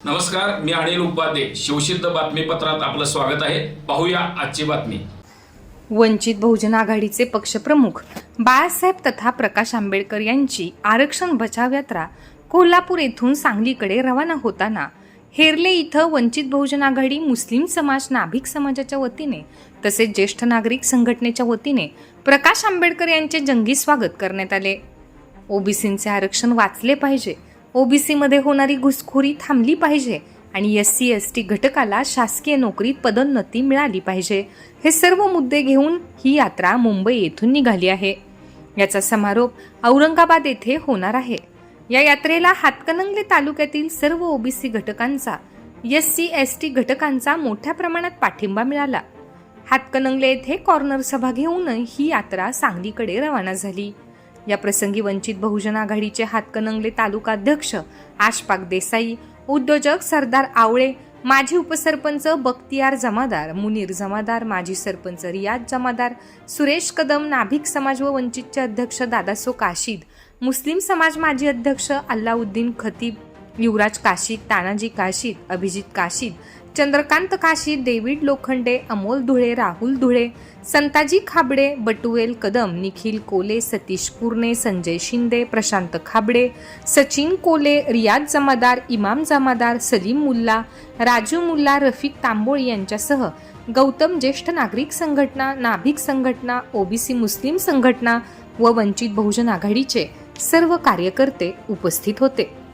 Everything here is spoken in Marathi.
नमस्कार मी अनिल उपाध्ये. शिवसिद्ध बातमीपत्रात आपलं स्वागत आहे. पाहूया आजची बातमी. वंचित बहुजन आघाडीचे पक्षप्रमुख बाळासाहेब तथा प्रकाश आंबेडकर यांची आरक्षण बचाव यात्रा कोल्हापूर येथून सांगलीकडे रवाना होताना हेरले इथं वंचित बहुजन आघाडी मुस्लिम समाज नाभिक समाजाच्या वतीने तसेच ज्येष्ठ नागरिक संघटनेच्या वतीने प्रकाश आंबेडकर यांचे जंगी स्वागत करण्यात आले. ओबीसींचे आरक्षण वाचले पाहिजे. ओबीसीमध्ये होणारी घुसखोरी थांबली पाहिजे आणि एस सी एस टी घटकाला शासकीय नोकरीत पदोन्नती मिळाली पाहिजे. हे सर्व मुद्दे घेऊन ही यात्रा मुंबई येथून निघाली आहे. याचा समारोप औरंगाबाद येथे होणार आहे. या यात्रेला हातकणंगले तालुक्यातील सर्व ओबीसी घटकांचा एस सी एस टी घटकांचा मोठ्या प्रमाणात पाठिंबा मिळाला. हातकणंगले येथे कॉर्नर सभा घेऊन ही यात्रा सांगलीकडे रवाना झाली. या प्रसंगी वंचित बहुजन आघाडीचे हातकणंगले तालुका अध्यक्ष आशपाक देसाई उद्योजक सरदार आवळे माजी उपसरपंच बख्तियार जमादार मुनीर जमादार माजी सरपंच रियाज जमादार सुरेश कदम नाभिक समाज व वंचितचे अध्यक्ष दादासो काशीद मुस्लिम समाज माजी अध्यक्ष अल्लाउद्दीन खतीब युवराज काशीद तानाजी काशीद अभिजित काशीद चंद्रकांत काशीद डेव्हिड लोखंडे अमोल धुळे राहुल धुळे संताजी खाबडे बटुवेल कदम निखिल कोले सतीश कुर्णे संजय शिंदे प्रशांत खाबडे सचिन कोले रियाज जमादार इमाम जमादार सलीम मुल्ला राजू मुल्ला रफिक तांबोळ यांच्यासह गौतम ज्येष्ठ नागरिक संघटना नाभिक संघटना ओबीसी मुस्लिम संघटना व वंचित बहुजन आघाडीचे सर्व कार्यकर्ते उपस्थित होते.